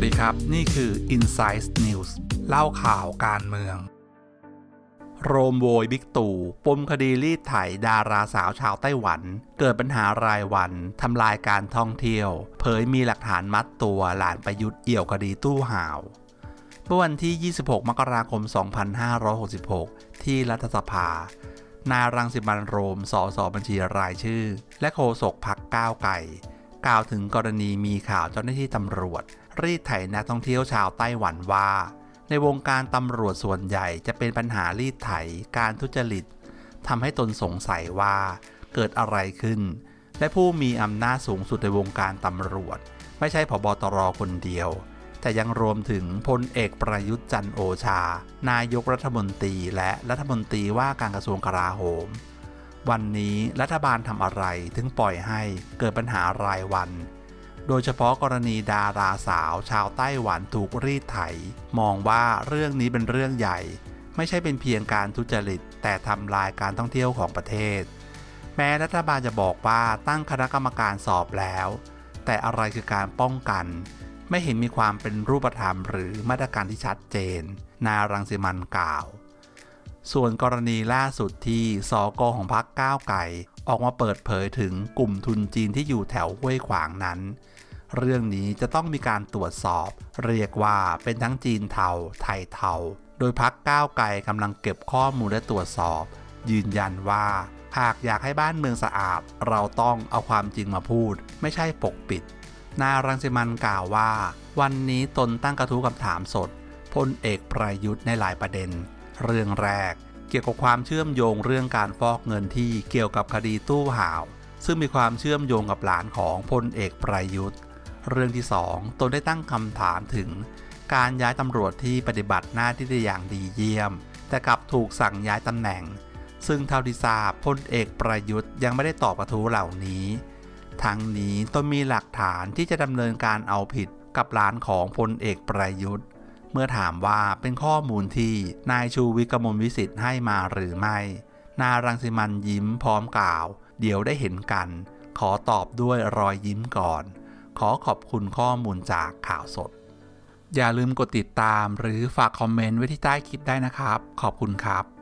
ัสดีครับ นี่คือ Insight News เล่าข่าวการเมือง โรมโวยบิ๊กตู่ปมคดีรีดไถดาราสาวชาวไต้หวัน เกิดปัญหารายวันทำลายการท่องเที่ยว เผยมีหลักฐานมัดตัวหลานประยุทธ์เอี่ยวคดีตู้ห่าวเมื่อวันที่ 26 มกราคม 2566 ที่รัฐสภานายรังสิมันโรม สสบัญชีรายชื่อ และโฆษกพักก้าวไก่ กล่าวถึงกรณีมีข่าวเจ้าหน้าที่ตำรวจ รีดไถนักท่องเที่ยวชาวไต้หวันว่า ในวงการตำรวจส่วนใหญ่จะเป็นปัญหารีดไถการทุจริตทำให้ตนสงสัยว่าเกิดอะไรขึ้น และผู้มีอำนาจสูงสุดในวงการตำรวจ ไม่ใช่ผบตรคนเดียว แต่ยังรวมถึงพลเอกประยุทธ์จันโอชา นายกรัฐมนตรีและรัฐมนตรีว่าการกระทรวงกลาโหม วันนี้รัฐบาลทำอะไรถึงปล่อยให้เกิดปัญหารายวัน โดยเฉพาะกรณีดาราสาวชาวไต้หวันถูกรีดไถ มองว่าเรื่องนี้เป็นเรื่องใหญ่ ไม่ใช่เป็นเพียงการทุจริต แต่ทำลายการท่องเที่ยวของประเทศ แม้รัฐบาลจะบอกว่าตั้งคณะกรรมการสอบแล้ว แต่อะไรคือการป้องกัน ไม่เห็นมีความเป็นรูปธรรมหรือมาตรการที่ชัดเจน นารังสิมันกล่าว ส่วนกรณีล่าสุดที่สกของพรรคก้าวไก่ ออกมาเปิดเผยถึงกลุ่มทุนจีนที่อยู่แถวห้วยขวางนั้น เรื่องนี้จะต้องมีการตรวจสอบ เรียกว่าเป็นทั้งจีนเทาไทยเทา โดยพักก้าวไกลกำลังเก็บข้อมูลและตรวจสอบ ยืนยันว่า หากอยากให้บ้านเมืองสะอาด เราต้องเอาความจริงมาพูด ไม่ใช่ปกปิด นารังสิมันกล่าวว่า วันนี้ตนตั้งกระทู้คำถามสดพลเอกประยุทธ์ในหลายประเด็น เรื่องแรก เกี่ยวกับความเชื่อมโยงเรื่องการฟอกเงินที่เกี่ยวกับคดีตู้ห่าว ซึ่งมีความเชื่อมโยงกับหลานของพลเอกประยุทธ์ เรื่องที่ 2 ตนได้ตั้งคำถามถึง การย้ายตำรวจที่ปฏิบัติหน้าที่ได้อย่างดีเยี่ยม แต่กลับถูกสั่งย้ายตำแหน่ง ซึ่งเท่าที่ทราบพลเอกประยุทธ์ยังไม่ได้ตอบกระทู้เหล่านี้ ทั้งนี้ตนมีหลักฐานที่จะดำเนินการเอาผิดกับหลานของพลเอกประยุทธ์ เมื่อถามว่าเป็นข้อมูลที่นายชูวิทย์กมลวิสิทธิ์ให้มาหรือไม่ นารังสิมันยิ้มพร้อมกล่าว เดี๋ยวได้เห็นกัน ขอตอบด้วยรอยยิ้มก่อน ขอขอบคุณข้อมูลจากข่าวสด อย่าลืมกดติดตามหรือฝากคอมเมนต์ไว้ที่ใต้คลิปได้นะครับ ขอบคุณครับ